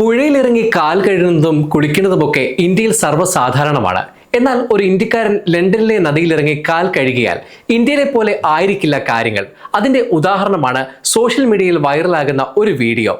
പുഴയിലിറങ്ങി കാൽ കഴുകുന്നതും കുളിക്കുന്നതുമൊക്കെ ഇന്ത്യയിൽ സർവസാധാരണമാണ്. എന്നാൽ ഒരു ഇന്ത്യക്കാരൻ ലണ്ടനിലെ നദിയിലിറങ്ങി കാൽ കഴുകിയാൽ ഇന്ത്യയിലെ പോലെ ആയിരിക്കില്ല കാര്യങ്ങൾ. അതിന്റെ ഉദാഹരണമാണ് സോഷ്യൽ മീഡിയയിൽ വൈറലാകുന്ന ഒരു വീഡിയോ.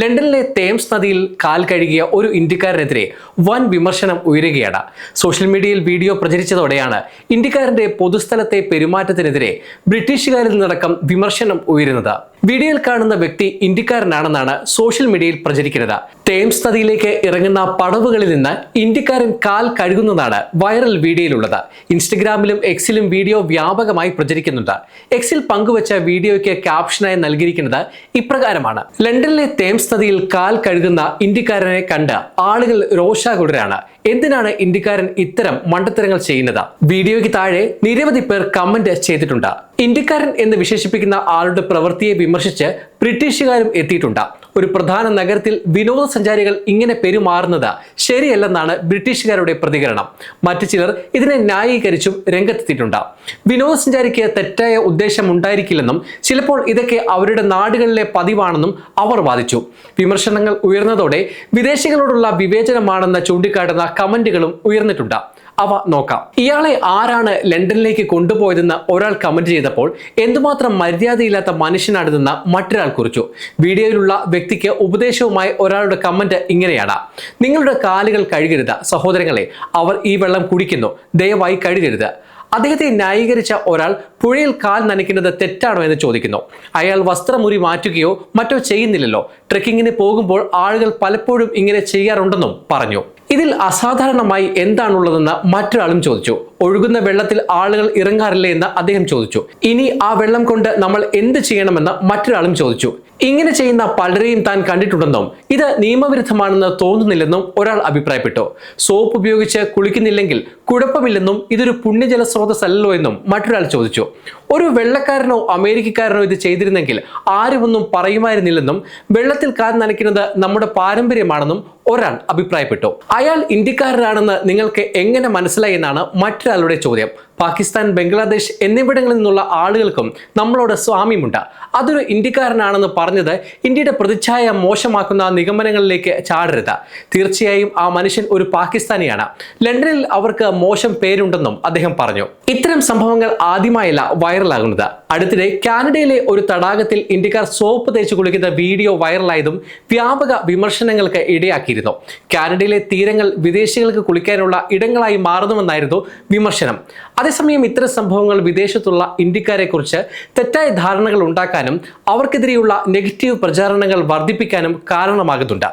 ലണ്ടനിലെ തേംസ് നദിയിൽ കാൽ കഴുകിയ ഒരു ഇന്ത്യക്കാരനെതിരെ വൻ വിമർശനം ഉയരുകയാണ്. സോഷ്യൽ മീഡിയയിൽ വീഡിയോ പ്രചരിച്ചതോടെയാണ് ഇന്ത്യക്കാരന്റെ പൊതുസ്ഥലത്തെ പെരുമാറ്റത്തിനെതിരെ ബ്രിട്ടീഷുകാരിൽ നിന്നടക്കം വിമർശനം ഉയരുന്നത്. വീഡിയോയിൽ കാണുന്ന വ്യക്തി ഇന്ത്യക്കാരനാണെന്നാണ് സോഷ്യൽ മീഡിയയിൽ പ്രചരിക്കുന്നത്. തേംസ് നദിയിലേക്ക് ഇറങ്ങുന്ന പടവുകളിൽ നിന്ന് ഇന്ത്യക്കാരൻ കാൽ കഴുകുന്നതാണ് വൈറൽ വീഡിയോയിലുള്ളത്. ഇൻസ്റ്റഗ്രാമിലും എക്സിലും വീഡിയോ വ്യാപകമായി പ്രചരിക്കുന്നുണ്ട്. എക്സിൽ പങ്കുവച്ച വീഡിയോയ്ക്ക് ക്യാപ്ഷനായി നൽകിയിരിക്കുന്നത് ഇപ്രകാരമാണ്. ലണ്ടനിലെ തേംസ് നദിയിൽ കാൽ കഴുകുന്ന ഇന്ത്യക്കാരനെ കണ്ട് ആളുകൾ രോഷാകുടരാണ് എന്തിനാണ് ഇന്ത്യക്കാരൻ ഇത്തരം മണ്ടത്തരങ്ങൾ ചെയ്യുന്നത്? വീഡിയോയ്ക്ക് താഴെ നിരവധി പേർ കമന്റ് ചെയ്തിട്ടുണ്ട്. ഇന്ത്യക്കാരൻ എന്ന് വിശേഷിപ്പിക്കുന്ന ആളുടെ പ്രവൃത്തിയെ വിമർശിച്ച് ബ്രിട്ടീഷുകാരും എത്തിയിട്ടുണ്ട്. ഒരു പ്രധാന നഗരത്തിൽ വിനോദസഞ്ചാരികൾ ഇങ്ങനെ പെരുമാറുന്നത് ശരിയല്ലെന്നാണ് ബ്രിട്ടീഷുകാരുടെ പ്രതികരണം. മറ്റു ചിലർ ഇതിനെ ന്യായീകരിച്ചും രംഗത്തെത്തിയിട്ടുണ്ട്. വിനോദസഞ്ചാരിക്ക് തെറ്റായ ഉദ്ദേശം ഉണ്ടായിരിക്കില്ലെന്നും ചിലപ്പോൾ ഇതൊക്കെ അവരുടെ നാടുകളിലെ പതിവാണെന്നും അവർ വാദിച്ചു. വിമർശനങ്ങൾ ഉയർന്നതോടെ വിദേശികളോടുള്ള വിവേചനമാണെന്ന് ചൂണ്ടിക്കാട്ടുന്ന കമന്റുകളും ഉയർന്നിട്ടുണ്ട്. അവ നോക്കാം. ഇയാളെ ആരാണ് ലണ്ടനിലേക്ക് കൊണ്ടുപോയതെന്ന് ഒരാൾ കമന്റ് ചെയ്തപ്പോൾ എന്തുമാത്രം മര്യാദയില്ലാത്ത മനുഷ്യനാണിതെന്ന് മറ്റൊരാൾ കുറിച്ചു. വീഡിയോയിലുള്ള വ്യക്തിക്ക് ഉപദേശവുമായി ഒരാളുടെ കമന്റ് ഇങ്ങനെയാണ്. നിങ്ങളുടെ കാലുകൾ കഴുകരുത് സഹോദരങ്ങളെ. അവർ ഈ വെള്ളം കുടിക്കുന്നു. ദയവായി കഴുകരുത്. അദ്ദേഹത്തെ ന്യായീകരിച്ച ഒരാൾ പുഴയിൽ കാൽ നനയ്ക്കുന്നത് തെറ്റാണോ എന്ന് ചോദിക്കുന്നു. അയാൾ വസ്ത്രമുറി മാറ്റുകയോ മറ്റോ ചെയ്യുന്നില്ലല്ലോ. ട്രെക്കിങ്ങിന് പോകുമ്പോൾ ആളുകൾ പലപ്പോഴും ഇങ്ങനെ ചെയ്യാറുണ്ടെന്നും പറഞ്ഞു. ഇതിൽ അസാധാരണമായി എന്താണുള്ളതെന്ന് മറ്റൊരാളും ചോദിച്ചു. ഒഴുകുന്ന വെള്ളത്തിൽ ആളുകൾ ഇറങ്ങാറില്ലേ എന്ന് അദ്ദേഹം ചോദിച്ചു. ഇനി ആ വെള്ളം കൊണ്ട് നമ്മൾ എന്ത് ചെയ്യണമെന്ന് മറ്റൊരാളും ചോദിച്ചു. ഇങ്ങനെ ചെയ്യുന്ന പലരെയും താൻ കണ്ടിട്ടുണ്ടെന്നും ഇത് നിയമവിരുദ്ധമാണെന്ന് തോന്നുന്നില്ലെന്നും ഒരാൾ അഭിപ്രായപ്പെട്ടു. സോപ്പ് ഉപയോഗിച്ച് കുളിക്കുന്നില്ലെങ്കിൽ കുഴപ്പമില്ലെന്നും ഇതൊരു പുണ്യജല സ്രോതസ്സല്ലോ എന്നും മറ്റൊരാൾ ചോദിച്ചു. ഒരു വെള്ളക്കാരനോ അമേരിക്കക്കാരനോ ഇത് ചെയ്തിരുന്നെങ്കിൽ ആരുമൊന്നും പറയുമായിരുന്നില്ലെന്നും വെള്ളത്തിൽ കാൽ നനയ്ക്കുന്നത് നമ്മുടെ പാരമ്പര്യമാണെന്നും ഒരാൾ അഭിപ്രായപ്പെട്ടു. അയാൾ ഇന്ത്യക്കാരനാണെന്ന് നിങ്ങൾക്ക് എങ്ങനെ മനസ്സിലായി എന്നാണ് മറ്റൊരാളുടെ ചോദ്യം. പാകിസ്ഥാൻ ബംഗ്ലാദേശ് എന്നിവിടങ്ങളിൽ നിന്നുള്ള ആളുകൾക്കും നമ്മളോട് സ്വാമ്യമുണ്ട്. അതൊരു ഇന്ത്യക്കാരനാണെന്ന് പറഞ്ഞത് ഇന്ത്യയുടെ പ്രതിച്ഛായ മോശമാക്കുന്ന നിഗമനങ്ങളിലേക്ക് ചാടരുത്. തീർച്ചയായും ആ മനുഷ്യൻ ഒരു പാകിസ്ഥാനിയാണ്. ലണ്ടനിൽ അവർക്ക് മോശം പേരുണ്ടെന്നും അദ്ദേഹം പറഞ്ഞു. ഇത്തരം സംഭവങ്ങൾ ആദ്യമായല്ല വൈറലാകുന്നത്. അടുത്തിടെ കാനഡയിലെ ഒരു തടാകത്തിൽ ഇന്ത്യക്കാർ സോപ്പ് തേച്ച് കുളിക്കുന്ന വീഡിയോ വൈറലായതും വ്യാപക വിമർശനങ്ങൾക്ക് ഇടയാക്കിയിരുന്നു കാനഡയിലെ തീരങ്ങൾ വിദേശികൾക്ക് കുളിക്കാനുള്ള ഇടങ്ങളായി മാറുന്നുവെന്നായിരുന്നു വിമർശനം. അതേസമയം ഇത്തരം സംഭവങ്ങൾ വിദേശത്തുള്ള ഇന്ത്യക്കാരെക്കുറിച്ച് തെറ്റായ ധാരണകൾ ഉണ്ടാക്കാനും അവർക്കെതിരെയുള്ള നെഗറ്റീവ് പ്രചാരണങ്ങൾ വർദ്ധിപ്പിക്കാനും കാരണമാകുന്നുണ്ട്.